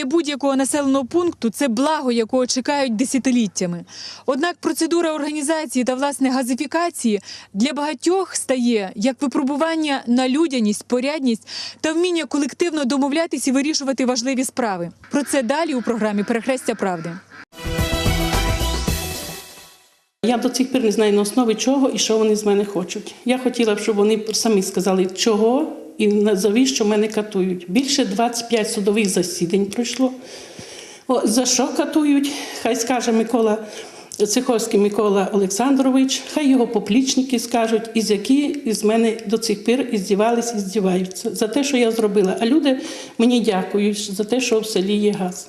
Для будь-якого населеного пункту це благо, якого чекають десятиліттями. Однак процедура організації та власне газифікації для багатьох стає як випробування на людяність, порядність та вміння колективно домовлятись і вирішувати важливі справи. Про це далі у програмі Перехрестя правди. Я до цих пір не знаю на основі чого і що вони з мене хочуть. Я хотіла б, щоб вони самі сказали, чого і назові, що мене катують. Більше 25 судових засідань пройшло. О, за що катують? Хай скаже Микола Циховський Микола Олександрович, хай його поплічники скажуть, із які із мене до цих пір іздівались і здіваються за те, що я зробила. А люди мені дякують за те, що в селі є газ.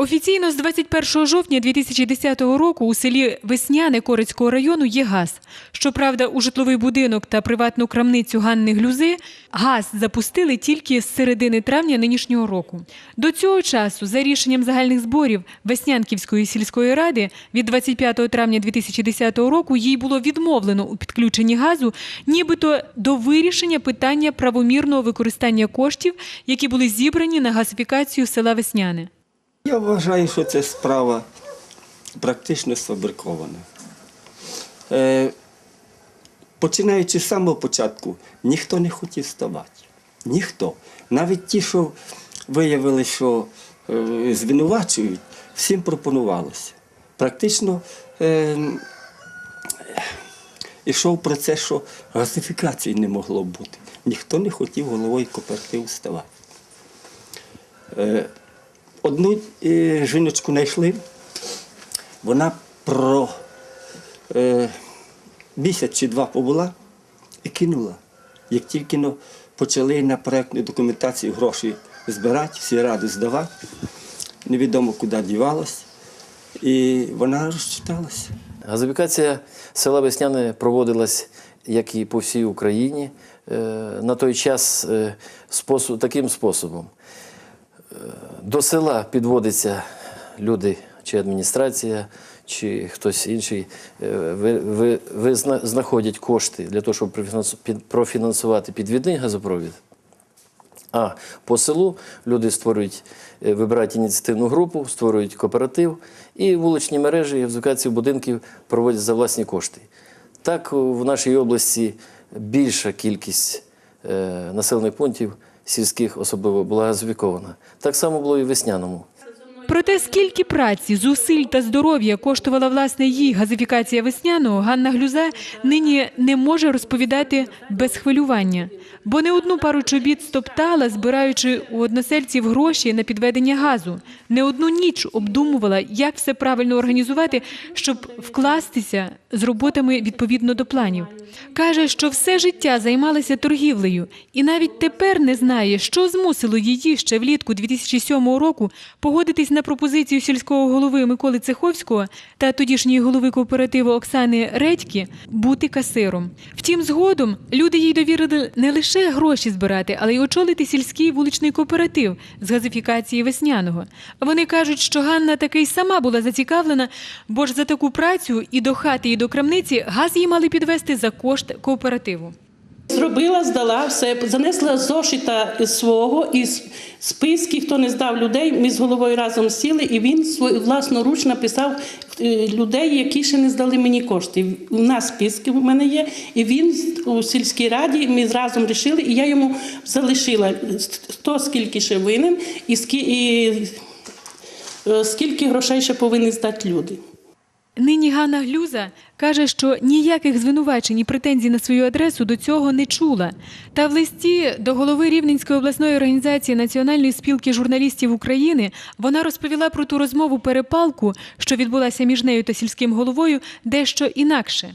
Офіційно з 21 жовтня 2010 року у селі Весняне Корицького району є газ. Щоправда, у житловий будинок та приватну крамницю Ганни Глюзи газ запустили тільки з середини травня нинішнього року. До цього часу, за рішенням загальних зборів Веснянківської сільської ради від 25 травня 2010 року їй було відмовлено у підключенні газу, нібито до вирішення питання правомірного використання коштів, які були зібрані на газифікацію села Весняне. Я вважаю, що це справа практично сфабрикована. Е, починаючи з самого початку, ніхто не хотів ставати. Ніхто. Навіть ті, що виявили, що е, звинувачують, всім пропонувалося. Практично е, ішов процес, що газифікації не могло бути. Ніхто не хотів головою кооперативу ставати. Одну е, жіночку знайшли, вона про е, місяць чи два побула і кинула. Як тільки ну, почали на проєктну документацію гроші збирати, всі ради здавати, невідомо куди дівалась, і вона розчиталася. Газифікація села Весняне проводилась, як і по всій Україні, е, на той час е, таким способом. До села підводяться люди, чи адміністрація, чи хтось інший, е, ви, ви, ви знаходять кошти для того, щоб профінансувати підвідний газопровід. А по селу люди створюють, е, вибирають ініціативну групу, створюють кооператив і вуличні мережі і газифікацію будинків проводять за власні кошти. Так в нашій області більша кількість е, населених пунктів сільських особливо була газифікована. Так само було і в весняному. Про те, скільки праці, зусиль та здоров'я коштувала власне їй газифікація весняного, Ганна Глюза нині не може розповідати без хвилювання, бо не одну пару чобіт стоптала, збираючи у односельців гроші на підведення газу. Не одну ніч обдумувала, як все правильно організувати, щоб вкластися з роботами відповідно до планів. Каже, що все життя займалася торгівлею і навіть тепер не знає, що змусило її ще влітку 2007 року погодитись на пропозицію сільського голови Миколи Цеховського та тодішньої голови кооперативу Оксани Редьки бути касиром. Втім, згодом люди їй довірили не лише гроші збирати, але й очолити сільський вуличний кооператив з газифікації весняного. Вони кажуть, що Ганна таки й сама була зацікавлена, бо ж за таку працю і до хати, і до крамниці газ їй мали підвести за кошт кооперативу. Зробила, здала все, занесла зошита свого із списки, хто не здав людей. Ми з головою разом сіли, і він свій власноруч написав е, людей, які ще не здали мені кошти. У нас списки в мене є, і він у сільській раді ми разом рішили, і я йому залишила хто скільки ще винен, і е, скільки грошей ще повинні здати люди. Нині Ганна Глюза каже, що ніяких звинувачень і претензій на свою адресу до цього не чула. Та в листі до голови Рівненської обласної організації Національної спілки журналістів України вона розповіла про ту розмову перепалку, що відбулася між нею та сільським головою, дещо інакше.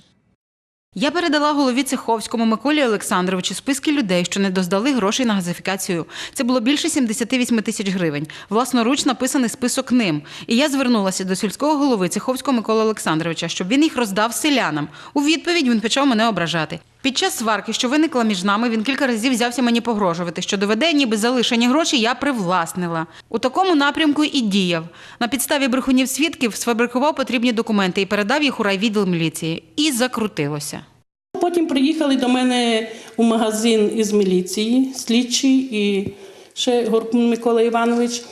Я передала голові Цеховському Миколі Олександровичу списки людей, що не доздали грошей на газифікацію. Це було більше 78 тисяч гривень. Власноруч написаний список ним. І я звернулася до сільського голови Цеховського Миколи Олександровича, щоб він їх роздав селянам. У відповідь він почав мене ображати. Під час сварки, що виникла між нами, він кілька разів взявся мені погрожувати, що доведе, ніби залишені гроші я привласнила. У такому напрямку і діяв. На підставі брехунів свідків сфабрикував потрібні документи і передав їх у райвідділ міліції. І закрутилося. Потім приїхали до мене у магазин із міліції, слідчий і ще Горкун Микола Іванович.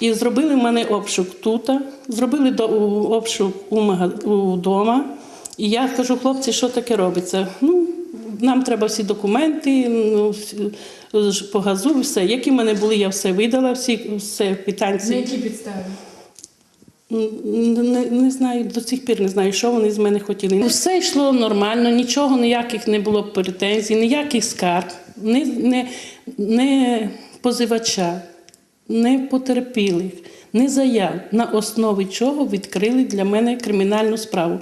І зробили в мене обшук тут, зробили обшук у дома. І я кажу, хлопці, що таке робиться? Ну, нам треба всі документи, ну, всі- по газу, все. Які в мене були, я все видала, всі все квитанції. які підстави? Не, не знаю, до цих пір не знаю, що вони з мене хотіли. Все йшло нормально, нічого, ніяких не було претензій, ніяких скарг, не, не, не позивача, не потерпілих, не заяв, на основі чого відкрили для мене кримінальну справу.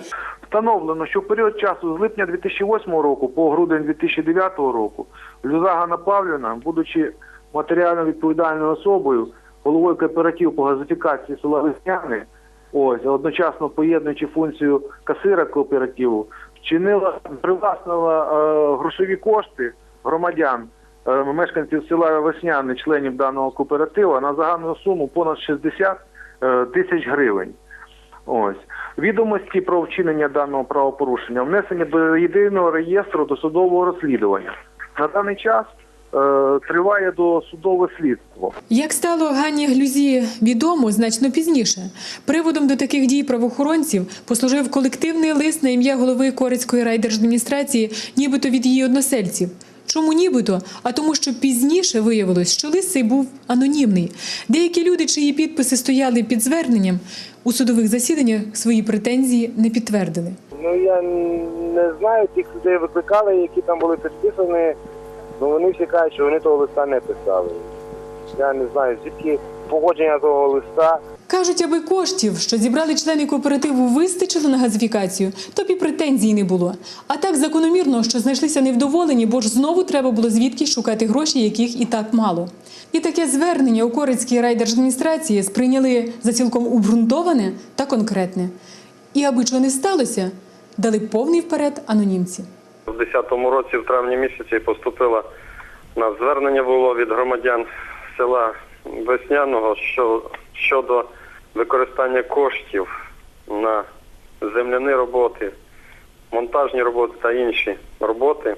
Встановлено, що в період часу з липня 2008 року по грудень 2009 року Люза Ганна Павлівна, будучи матеріально відповідальною особою, головою кооперативу по газифікації села Весняни, ось одночасно поєднуючи функцію касира кооперативу, вчинила привласнила е, грошові кошти громадян, е, мешканців села Весняни, членів даного кооперативу на загальну суму понад 60 е, тисяч гривень. Ось відомості про вчинення даного правопорушення внесені до єдиного реєстру досудового розслідування. На даний час е, триває досудове слідство. Як стало Ганні Глюзі відомо значно пізніше, приводом до таких дій правоохоронців послужив колективний лист на ім'я голови Корицької райдержадміністрації, нібито від її односельців. Чому нібито? А тому, що пізніше виявилось, що лист цей був анонімний. Деякі люди, чиї підписи стояли під зверненням, у судових засіданнях свої претензії не підтвердили. Ну я не знаю, тих людей викликали, які там були підписані. Ну вони всі кажуть, що вони того листа не писали. Я не знаю, звідки погодження того листа. Кажуть, аби коштів, що зібрали члени кооперативу, вистачило на газифікацію, то б і претензій не було. А так закономірно, що знайшлися невдоволені, бо ж знову треба було звідки шукати гроші, яких і так мало. І таке звернення у Корицькій райдержадміністрації сприйняли за цілком обґрунтоване та конкретне. І аби чого не сталося, дали повний вперед анонімці. У 2010 році, в травні місяці, поступило на звернення було від громадян села Весняного що, щодо використання коштів на земляні роботи, монтажні роботи та інші роботи.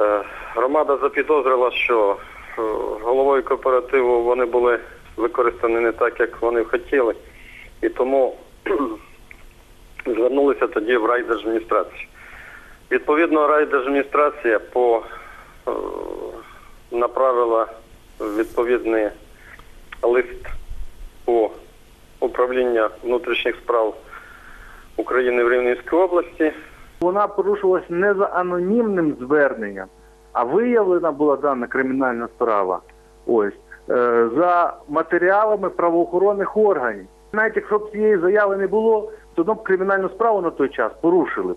Е, Громада запідозрила, що е, головою кооперативу вони були використані не так, як вони хотіли, і тому звернулися тоді в райдержадміністрацію. Відповідно, райдержадміністрація по, е, направила відповідний лист по управління внутрішніх справ України в Рівненській області. Вона порушилась не за анонімним зверненням, а виявлена була дана кримінальна справа. Ось е, за матеріалами правоохоронних органів. Навіть якщо б цієї заяви не було, все одно б кримінальну справу на той час порушили.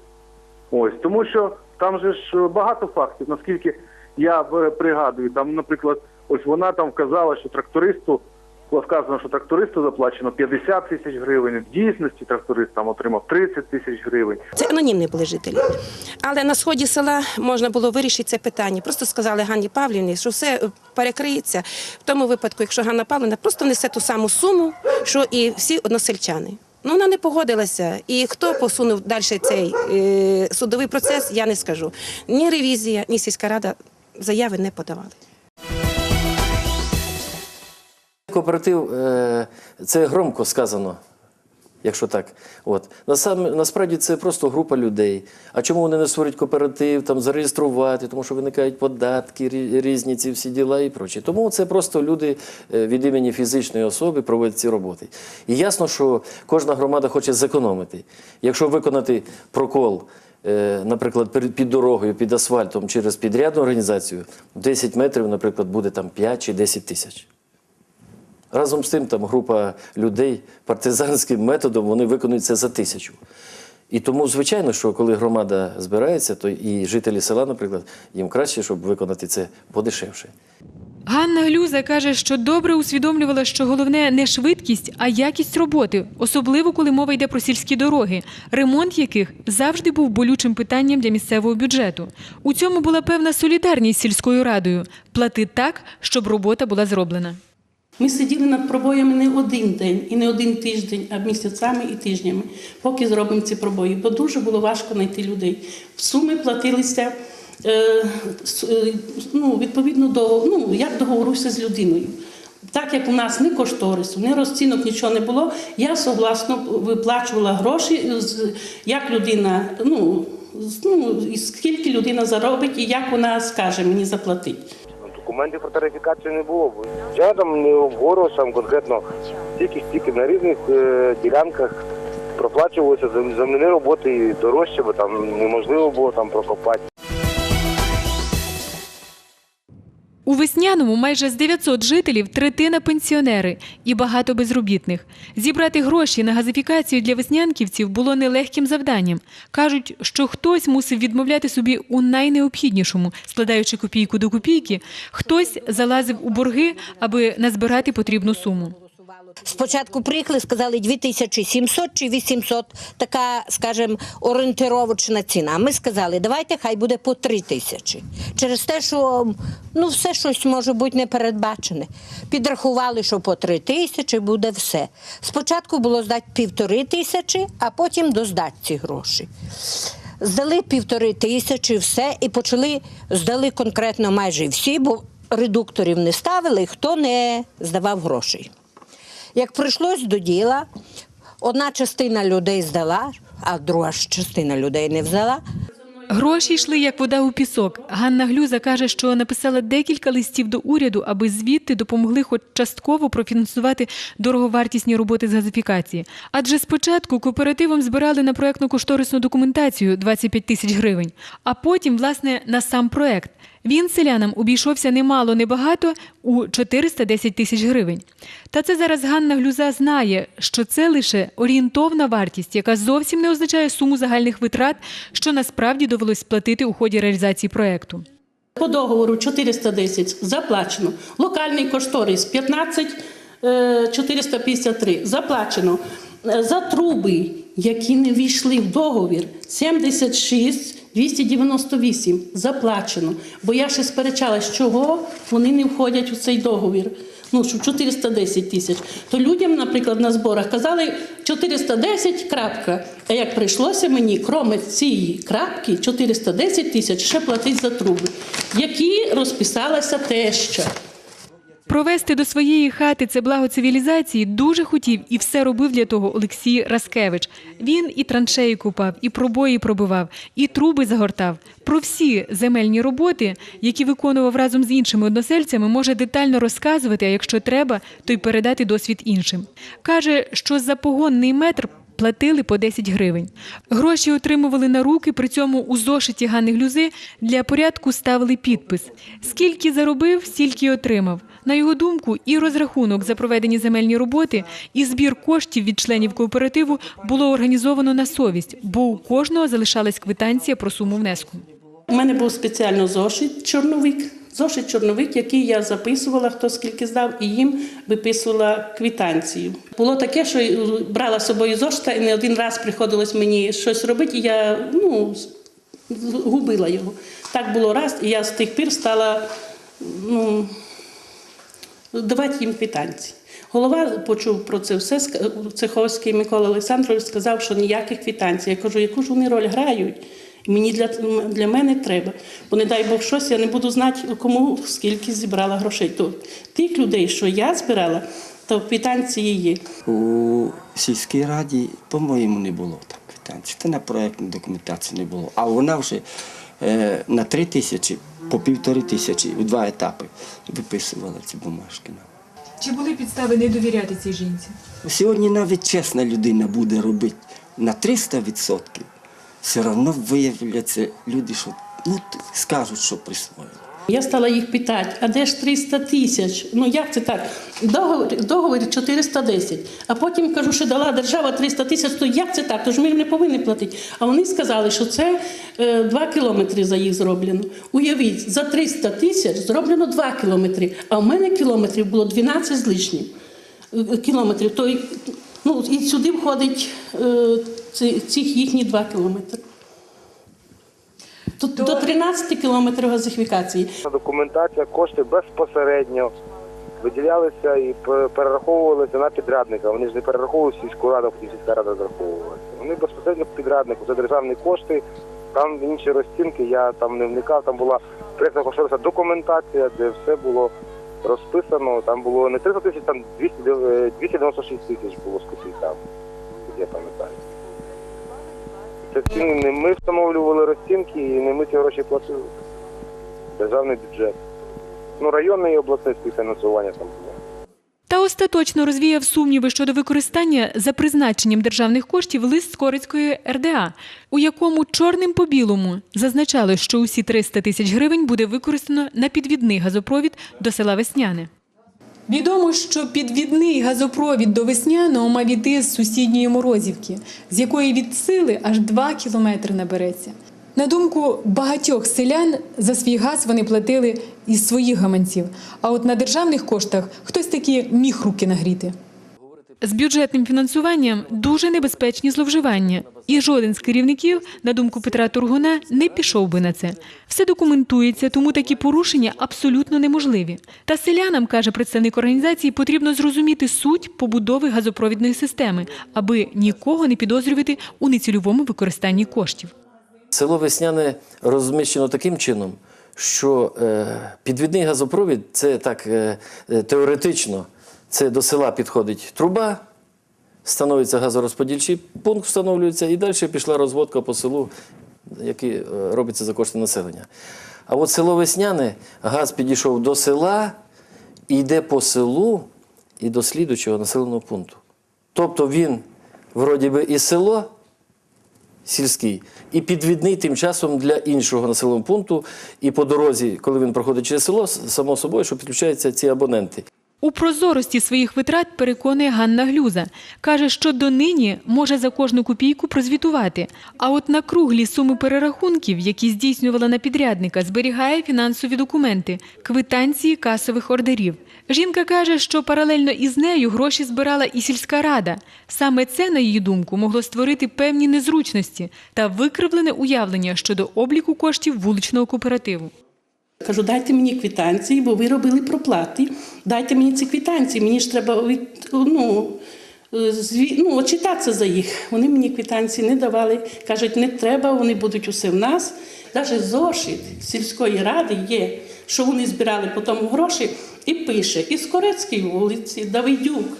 Ось тому, що там же ж багато фактів, наскільки я е, пригадую, там, наприклад, ось вона там вказала, що трактористу було вказано, що трактористу заплачено 50 тисяч гривень. В дійсності тракторист там отримав 30 тисяч гривень. Це анонімні були жителі. Але на сході села можна було вирішити це питання. Просто сказали Ганні Павлівні, що все е, перекриється. В тому випадку, якщо Ганна Павлівна просто внесе ту саму суму, що і всі односельчани. Ну, вона не погодилася. І хто посунув далі цей е, судовий процес, я не скажу. Ні ревізія, ні сільська рада заяви не подавали. Кооператив е, це громко сказано, якщо так. От. Насправді це просто група людей. А чому вони не створюють кооператив, там зареєструвати, тому що виникають податки, різні ці всі діла і прочі. Тому це просто люди е, від імені фізичної особи проводять ці роботи. І ясно, що кожна громада хоче зекономити. Якщо виконати прокол. е, Наприклад, під дорогою, під асфальтом через підрядну організацію 10 метрів, наприклад, буде там 5 чи 10 тисяч. Разом з тим, там група людей партизанським методом вони виконують це за тисячу. І тому, звичайно, що коли громада збирається, то і жителі села, наприклад, їм краще, щоб виконати це подешевше. Ганна Глюза каже, що добре усвідомлювала, що головне не швидкість, а якість роботи, особливо коли мова йде про сільські дороги, ремонт яких завжди був болючим питанням для місцевого бюджету. У цьому була певна солідарність з сільською радою плати так, щоб робота була зроблена. Ми сиділи над пробоями не один день і не один тиждень, а місяцями і тижнями, поки зробимо ці пробої. Бо дуже було важко знайти людей. Суми платилися е, е, ну, відповідно до ну, як договорився з людиною. Так як у нас ні кошторису, ні розцінок, нічого не було, я согласно виплачувала гроші, як людина, ну, ну скільки людина заробить і як вона скаже мені заплатити. Документів про тарифікацію не було. Я там не обговорював сам конкретно стільки стільки на різних е, ділянках проплачувалися зем- земляні роботи дорожче, бо там неможливо було там прокопати. У Весняному майже з 900 жителів третина пенсіонери і багато безробітних. Зібрати гроші на газифікацію для веснянківців було нелегким завданням. Кажуть, що хтось мусив відмовляти собі у найнеобхіднішому, складаючи копійку до копійки, хтось залазив у борги, аби назбирати потрібну суму. Спочатку приїхали, сказали 2700 чи 800, така, скажімо, орієнтировочна ціна. Ми сказали, давайте хай буде по 3 тисячі. Через те, що ну, все щось може бути непередбачене. Підрахували, що по 3 тисячі буде все. Спочатку було здати півтори тисячі, а потім доздати ці гроші. Здали півтори тисячі, все, і почали, здали конкретно майже всі, бо редукторів не ставили, хто не здавав грошей. Як прийшлось до діла, одна частина людей здала, а друга частина людей не взяла. Гроші йшли як вода у пісок. Ганна Глюза каже, що написала декілька листів до уряду, аби звідти допомогли хоч частково профінансувати дороговартісні роботи з газифікації. Адже спочатку кооперативом збирали на проектну кошторисну документацію 25 тисяч гривень, а потім, власне, на сам проект. Він селянам обійшовся немало, небагато у 410 тисяч гривень. Та це зараз Ганна Глюза знає, що це лише орієнтовна вартість, яка зовсім не означає суму загальних витрат, що насправді довелось сплатити у ході реалізації проекту. По договору 410 заплачено. Локальний кошторис 15 е, 453 заплачено. Е, За труби, які не війшли в договір, 76 298 заплачено. Бо я ще сперечалась, чого вони не входять у цей договір. Ну, що 410 тисяч. То людям, наприклад, на зборах казали 410 крапка. А як прийшлося мені, кроме цієї крапки, 410 тисяч ще платить за труби, які розписалася теща. Провести до своєї хати це благо цивілізації дуже хотів і все робив для того Олексій Раскевич. Він і траншеї купав, і пробої пробивав, і труби загортав. Про всі земельні роботи, які виконував разом з іншими односельцями, може детально розказувати, а якщо треба, то й передати досвід іншим. Каже, що за погонний метр платили по 10 гривень. Гроші отримували на руки, при цьому у зошиті Ганни Глюзи для порядку ставили підпис. Скільки заробив, стільки й отримав. На його думку, і розрахунок за проведені земельні роботи, і збір коштів від членів кооперативу було організовано на совість, бо у кожного залишалась квитанція про суму внеску. У мене був спеціально зошит чорновик. Зошит чорновик, який я записувала, хто скільки здав, і їм виписувала квитанцію. Було таке, що брала з собою зошита, і не один раз приходилось мені щось робити, і я ну, губила його. Так було раз, і я з тих пір стала ну, давати їм квитанції. Голова почув про це все. ск- Цеховський Микола Олександрович сказав, що ніяких квитанцій. Я кажу, яку ж вони роль грають? Мені для, для мене треба. Бо не дай Бог щось, я не буду знати, кому скільки зібрала грошей. То тих людей, що я збирала, то квитанції є. У сільській раді, по-моєму, не було так квитанції. Та на проєктну документацію не було. А вона вже е, на три тисячі, по півтори тисячі, у два етапи виписувала ці бумажки. нам. Чи були підстави не довіряти цій жінці? Сьогодні навіть чесна людина буде робити на 300%, все одно виявляться люди, що ну, скажуть, що присвоїли. Я стала їх питати, а де ж 300 тисяч? Ну як це так? Договір, договір 410. А потім кажу, що дала держава 300 тисяч, то як це так? Тож ми не повинні платити. А вони сказали, що це е, 2 кілометри за їх зроблено. Уявіть, за 300 тисяч зроблено 2 кілометри, а в мене кілометрів було 12 з лишнім е, кілометрів. То, ну, і сюди входить е, ці, цих їхні 2 кілометри. Тут до 13 кілометрів газифікації. Документація, кошти безпосередньо виділялися і перераховувалися на підрядника. Вони ж не перераховували сільську раду, потім сільська рада зараховувалася. Вони безпосередньо підряднику, це державні кошти, там інші розцінки, я там не вникав, там була проєктна кошторисна документація, де все було розписано, там було не 300 тисяч, там 200, е, 296 тисяч було з копійками, я пам'ятаю. Це ціни не ми встановлювали розцінки і не ми ці гроші платили. Державний бюджет. Ну, районне і обласне співфінансування там було. Та остаточно розвіяв сумніви щодо використання за призначенням державних коштів лист з Корицької РДА, у якому чорним по білому зазначали, що усі 300 тисяч гривень буде використано на підвідний газопровід до села Весняне. Відомо, що підвідний газопровід до Весняного мав іти з сусідньої Морозівки, з якої від сили аж 2 кілометри набереться. На думку багатьох селян, за свій газ вони платили із своїх гаманців. А от на державних коштах хтось таки міг руки нагріти. З бюджетним фінансуванням дуже небезпечні зловживання, і жоден з керівників, на думку Петра Тургуна, не пішов би на це. Все документується, тому такі порушення абсолютно неможливі. Та селянам, каже представник організації, потрібно зрозуміти суть побудови газопровідної системи, аби нікого не підозрювати у нецільовому використанні коштів. Село Весняне розміщено таким чином, що е, підвідний газопровід це так е, е, теоретично. Це до села підходить труба, становиться газорозподільчий пункт, встановлюється, і далі пішла розводка по селу, який робиться за кошти населення. А от село Весняне, газ підійшов до села і йде по селу і до слідучого населеного пункту. Тобто він, вроді би, і село сільський, і підвідний тим часом для іншого населеного пункту. І по дорозі, коли він проходить через село, само собою, що підключаються ці абоненти. У прозорості своїх витрат переконує Ганна Глюза. Каже, що донині може за кожну копійку прозвітувати. А от на круглі суми перерахунків, які здійснювала на підрядника, зберігає фінансові документи, квитанції касових ордерів. Жінка каже, що паралельно із нею гроші збирала і сільська рада. Саме це, на її думку, могло створити певні незручності та викривлене уявлення щодо обліку коштів вуличного кооперативу. Кажу, дайте мені квитанції, бо ви робили проплати. Дайте мені ці квитанції. Мені ж треба від, ну, зві, ну, отчитатися за їх. Вони мені квитанції не давали. Кажуть, не треба, вони будуть усе в нас. Навіть зошит сільської ради є, що вони збирали по тому гроші, і пише із Корецької вулиці, Давидюк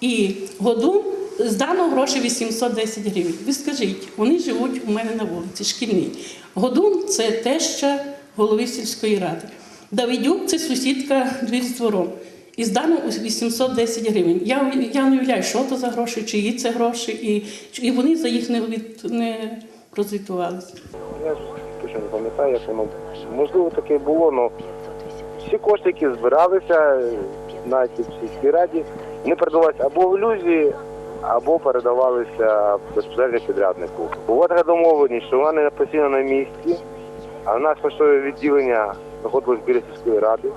і Годун здано гроші 810 гривень. Ви скажіть, вони живуть у мене на вулиці, шкільній. Годун це теща голови сільської ради. Давидюк це сусідка двір з двором. І здано у 810 гривень. Я, я не уявляю, що то за гроші, чиї це гроші, і, і вони за їх не, від, не розвітувалися. Я ж точно не пам'ятаю, як воно можливо таке було, але всі кошти, які збиралися на цій сільській раді, вони передавалися або в ілюзії, або передавалися безпосередньо підряднику. Така домовленість, що вона не постійно на місці, а в нас поштове відділення знаходилось біля сільської ради.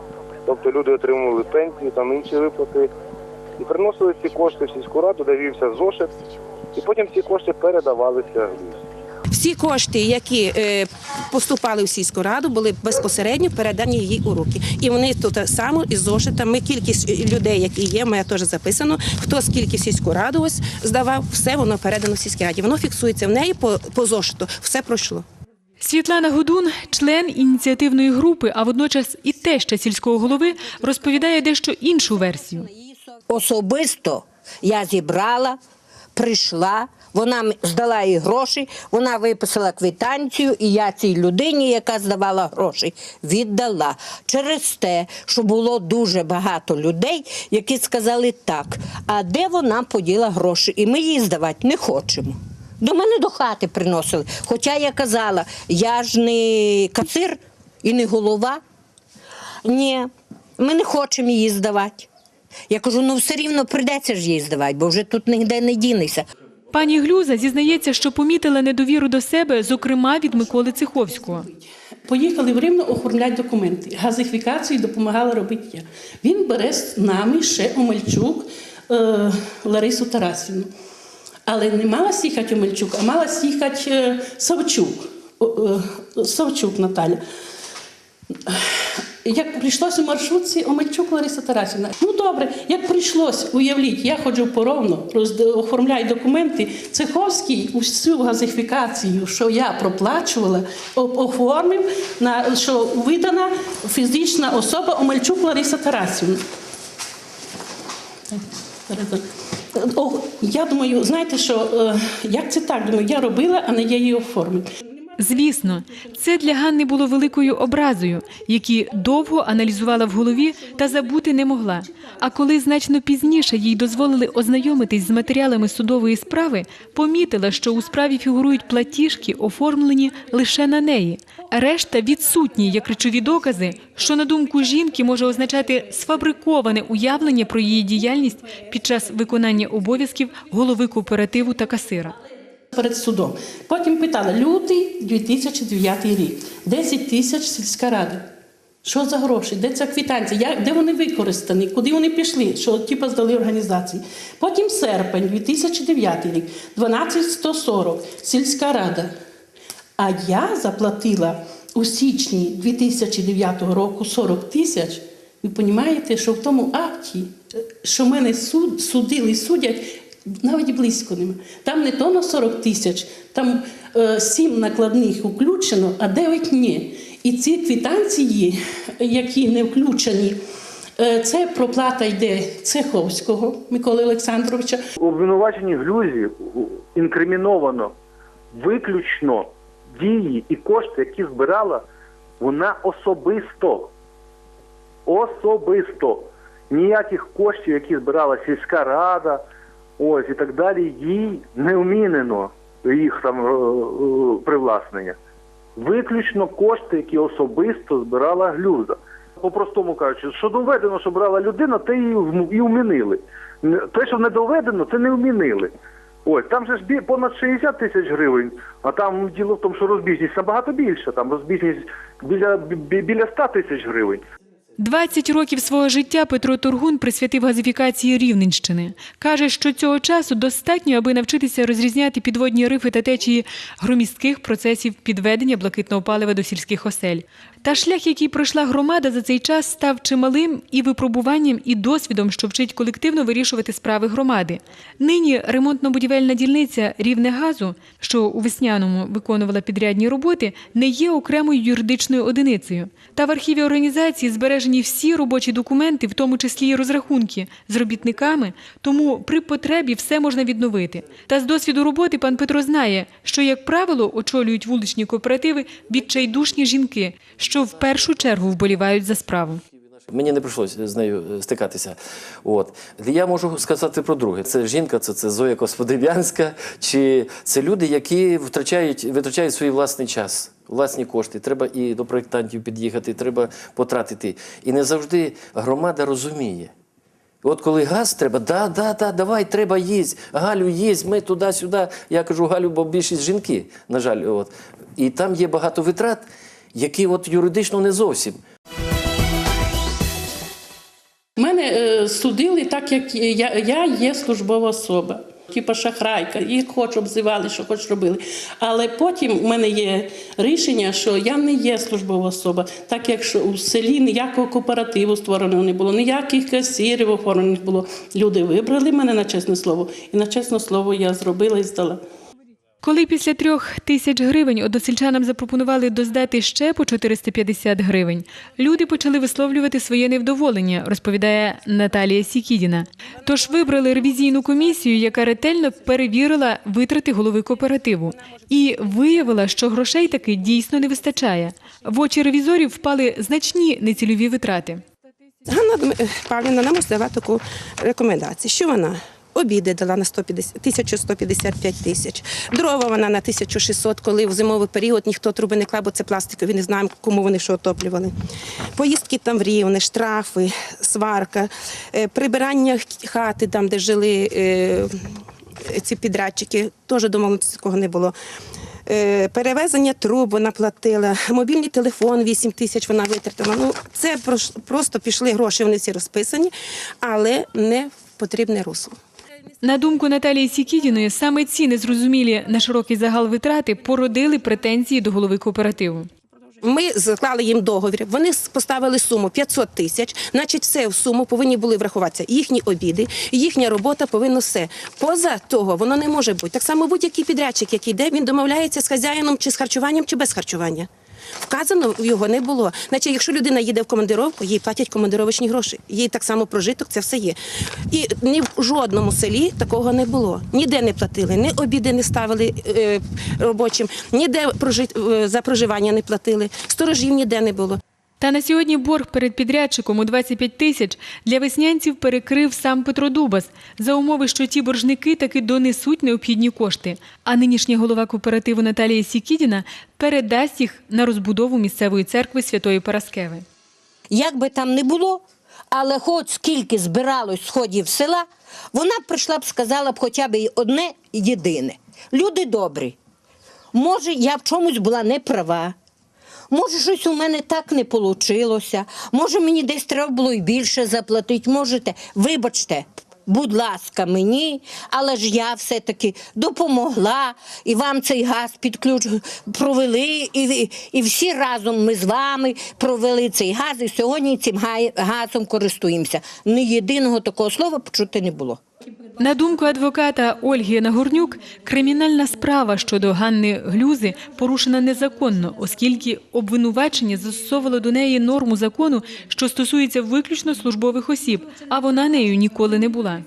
Тобто люди отримували пенсію, там інші виплати. І приносили ці кошти в сільську раду, де вівся зошит, і потім ці кошти передавалися. Всі кошти, які е, поступали в сільську раду, були безпосередньо передані їй у руки. І вони тут само із зошитами, кількість людей, які є, моя теж записано. Хто скільки сільську раду ось здавав, все воно передано в сільській раді. Воно фіксується в неї по, по зошиту. Все пройшло. Світлана Годун, член ініціативної групи, а водночас і теща сільського голови, розповідає дещо іншу версію. Особисто я зібрала, прийшла, вона здала їй гроші, вона виписала квитанцію, і я цій людині, яка здавала гроші, віддала. Через те, що було дуже багато людей, які сказали так, а де вона поділа гроші? І ми її здавати не хочемо. До мене до хати приносили. Хоча я казала, я ж не кацир і не голова. Ні, ми не хочемо її здавати. Я кажу, ну все рівно прийдеться ж її здавати, бо вже тут ніде не дінешся. Пані Глюза зізнається, що помітила недовіру до себе, зокрема від Миколи Циховського. Поїхали в Рівно оформляти документи. Газифікацію допомагала робити я. Він бере з нами ще Омельчук е, Ларису Тарасівну. Але не мала сіхати Омельчук, а мала сіхати е, Савчук. Е, Савчук Наталя. Як прийшлося в маршрутці Омельчук Лариса Тарасівна. Ну добре, як прийшлося, уявіть, я ходжу поровну, роз- оформляю документи. Цеховський усю газифікацію, що я проплачувала, оформив, на, що видана фізична особа Омельчук Лариса Тарасівна. О, я думаю, знаєте що, е, як це так? Думаю, я робила, а не я її оформив. Звісно, це для Ганни було великою образою, які довго аналізувала в голові та забути не могла. А коли значно пізніше їй дозволили ознайомитись з матеріалами судової справи, помітила, що у справі фігурують платіжки, оформлені лише на неї. Решта відсутні як речові докази, що на думку жінки може означати сфабриковане уявлення про її діяльність під час виконання обов'язків голови кооперативу та касира. Перед судом. Потім питала, лютий 2009 рік, 10 тисяч сільська рада. Що за гроші? Де ця квитанція? Як, де вони використані? Куди вони пішли? Що типу здали організації? Потім серпень 2009 рік, 12140, сільська рада. А я заплатила у січні 2009 року 40 тисяч. Ви розумієте, що в тому акті, е, що мене суд, судили судять, навіть близько нема. Там не то на 40 тисяч, там е, 7 накладних включено, а 9 ні. І ці квитанції, які не включені, е, це проплата йде Цеховського Миколи Олександровича, У обвинуваченні Глюзі інкриміновано виключно дії і кошти, які збирала вона особисто. Особисто. Ніяких коштів, які збирала сільська рада, ось і так далі, їй не вмінено їх там е, е, привласнення. Виключно кошти, які особисто збирала Глюза. По-простому кажучи, що доведено, що брала людина, те вм- і вмінили. Те, що не доведено, це не вмінили. Ось, там же ж понад 60 тисяч гривень, а там діло в тому, що розбіжність набагато більша, там розбіжність біля, біля 100 тисяч гривень. 20 років свого життя Петро Тургун присвятив газифікації Рівненщини. Каже, що цього часу достатньо, аби навчитися розрізняти підводні рифи та течії громістких процесів підведення блакитного палива до сільських осель. Та шлях, який пройшла громада за цей час, став чималим і випробуванням, і досвідом, що вчить колективно вирішувати справи громади. Нині ремонтно-будівельна дільниця Рівнегазу, що у весняному виконувала підрядні роботи, не є окремою юридичною одиницею. Та в архіві організації збережені всі робочі документи, в тому числі і розрахунки з робітниками, тому при потребі все можна відновити. Та з досвіду роботи пан Петро знає, що, як правило, очолюють вуличні кооперативи відчайдушні жінки, що в першу чергу вболівають за справу. Мені не прийшлося з нею е, стикатися. От. Я можу сказати про друге. Це жінка, це, це Зоя Косподив'янська, чи це люди, які втрачають, витрачають свій власний час, власні кошти. Треба і до проєктантів під'їхати, треба потратити. І не завжди громада розуміє. От коли газ треба, да, да, да, давай, треба їсть, Галю, їсть, ми туди-сюди. Я кажу Галю, бо більшість жінки, на жаль, от. І там є багато витрат, які от юридично не зовсім. Мене е, судили так, як я, я є службова особа. Типа шахрайка, і хоч обзивали, що хоч робили. Але потім в мене є рішення, що я не є службова особа, так як у селі ніякого кооперативу створеного не було, ніяких касірів оформлених було. Люди вибрали мене на чесне слово, і на чесне слово я зробила і здала. Коли після трьох тисяч гривень односельчанам запропонували доздати ще по 450 гривень, люди почали висловлювати своє невдоволення, розповідає Наталія Сікідіна. Тож вибрали ревізійну комісію, яка ретельно перевірила витрати голови кооперативу, і виявила, що грошей таки дійсно не вистачає. В очі ревізорів впали значні нецільові витрати. Ганна Дм- Павлівна нам ось таку рекомендацію, що вона обіди дала на 150, 1155 тисяч, дрова вона на 1600, коли в зимовий період ніхто труби не клав, бо це пластикові, не знаємо, кому вони що отоплювали. Поїздки там в Рівне, штрафи, сварка, е, прибирання хати, там, де жили е, ці підрядчики, теж домовленості такого не було. Е, Перевезення труб вона платила, мобільний телефон 8 тисяч вона витратила. Ну, це просто пішли гроші, вони всі розписані, але не в потрібне русло. На думку Наталії Сікідіної, саме ці незрозумілі на широкий загал витрати породили претензії до голови кооперативу. Ми заклали їм договір. Вони поставили суму 500 тисяч. Значить, все в суму повинні були врахуватися їхні обіди, їхня робота повинно все. Поза того воно не може бути. Так само будь-який підрядчик, який йде, він домовляється з хазяїном чи з харчуванням, чи без харчування. Вказано його не було. Значить, якщо людина їде в командировку, їй платять командировочні гроші. Їй так само прожиток, це все є. І ні в жодному селі такого не було. Ніде не платили, ні обіди не ставили е, робочим, ніде е, за проживання не платили, сторожів ніде не було. Та на сьогодні борг перед підрядчиком у 25 тисяч для веснянців перекрив сам Петро Дубас за умови, що ті боржники таки донесуть необхідні кошти. А нинішня голова кооперативу Наталія Сікідіна передасть їх на розбудову місцевої церкви Святої Параскеви. Як би там не було, але хоч скільки збиралось сходів села, вона б прийшла б сказала б хоча б одне єдине. Люди добрі. Може, я в чомусь була не права. Може, щось у мене так не вийшло. Може, мені десь треба було й більше заплатити. Можете, вибачте, будь ласка, мені, але ж я все-таки допомогла, і вам цей газ під ключ провели, і, і всі разом ми з вами провели цей газ, і сьогодні цим газом користуємося. Ні єдиного такого слова почути не було. На думку адвоката Ольги Нагорнюк, кримінальна справа щодо Ганни Глюзи порушена незаконно, оскільки обвинувачення застосовувало до неї норму закону, що стосується виключно службових осіб, а вона нею ніколи не була.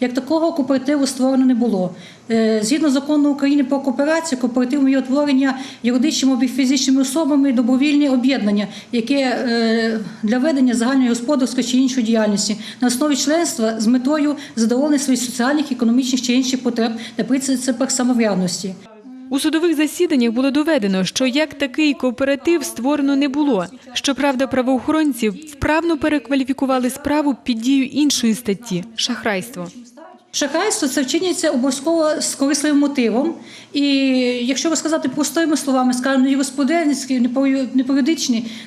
Як такого кооперативу створено не було. Е, Згідно закону України про кооперацію, кооператив має утворення юридичними або фізичними особами добровільне об'єднання, яке е, для ведення загальної господарської чи іншої діяльності на основі членства з метою задоволення своїх соціальних, економічних чи інших потреб на принципах самоврядності. У судових засіданнях було доведено, що як такий кооператив створено не було. Щоправда, правоохоронці вправно перекваліфікували справу під дію іншої статті шахрайство. Шахрайство це вчиняється обов'язково з корисливим мотивом. І якщо розказати простими словами, скажімо, не не пою- не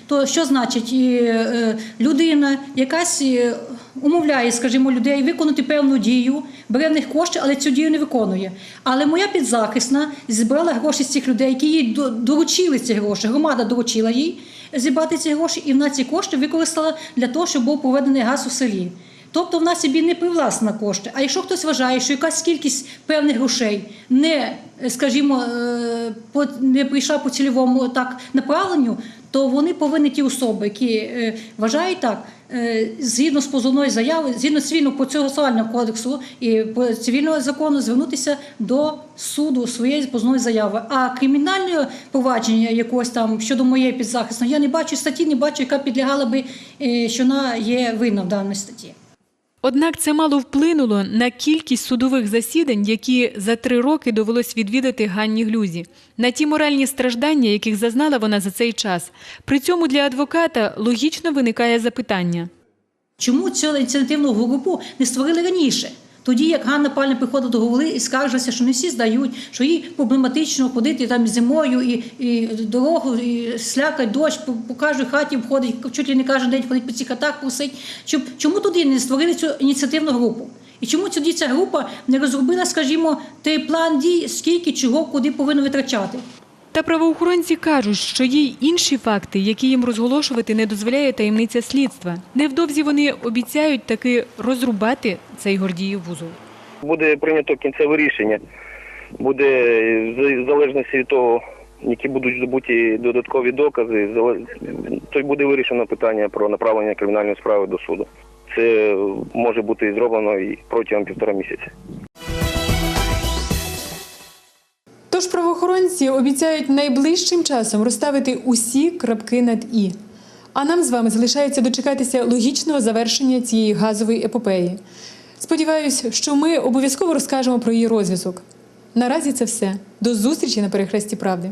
то що значить е, людина якась е, умовляє, скажімо, людей виконати певну дію, бере в них кошти, але цю дію не виконує. Але моя підзахисна зібрала гроші з цих людей, які їй доручили ці гроші. Громада доручила їй зібрати ці гроші, і вона ці кошти використала для того, щоб був проведений газ у селі. Тобто вона собі не привласна кошти. А якщо хтось вважає, що якась кількість певних грошей не, скажімо, е, не прийшла по цільовому так направленню, то вони повинні ті особи, які е, вважають так, е, згідно з позовною заявою, згідно цивільного процесуального кодексу і по- цивільного закону, звернутися до суду своєї позовної заяви. А кримінальне провадження якогось там щодо моєї підзахисної, я не бачу статті, не бачу, яка підлягала би, е, що вона є винна в даній статті. Однак це мало вплинуло на кількість судових засідань, які за три роки довелось відвідати Ганні Глюзі, на ті моральні страждання, яких зазнала вона за цей час. При цьому для адвоката логічно виникає запитання. Чому цю ініціативну групу не створили раніше? Тоді, як Ганна Павлівна приходила до голови і скаржилася, що не всі здають, що їй проблематично ходити там зимою і, і дорогу, і слякать, дощ, по, хаті входить, чуть ли не кожен день ходить по цих хатах, просить. Чому, чому тоді не створили цю ініціативну групу? І чому тоді ця група не розробила, скажімо, той план дій, скільки, чого, куди повинно витрачати? Та правоохоронці кажуть, що є й інші факти, які їм розголошувати не дозволяє таємниця слідства. Невдовзі вони обіцяють таки розрубати цей Гордіїв вузол. Буде прийнято кінцеве рішення. Буде в залежності від того, які будуть здобуті додаткові докази, то й буде вирішено питання про направлення кримінальної справи до суду. Це може бути зроблено і протягом півтора місяця. Тож правоохоронці обіцяють найближчим часом розставити усі крапки над і. А нам з вами залишається дочекатися логічного завершення цієї газової епопеї. Сподіваюсь, що ми обов'язково розкажемо про її розв'язок. Наразі це все. До зустрічі на перехресті правди.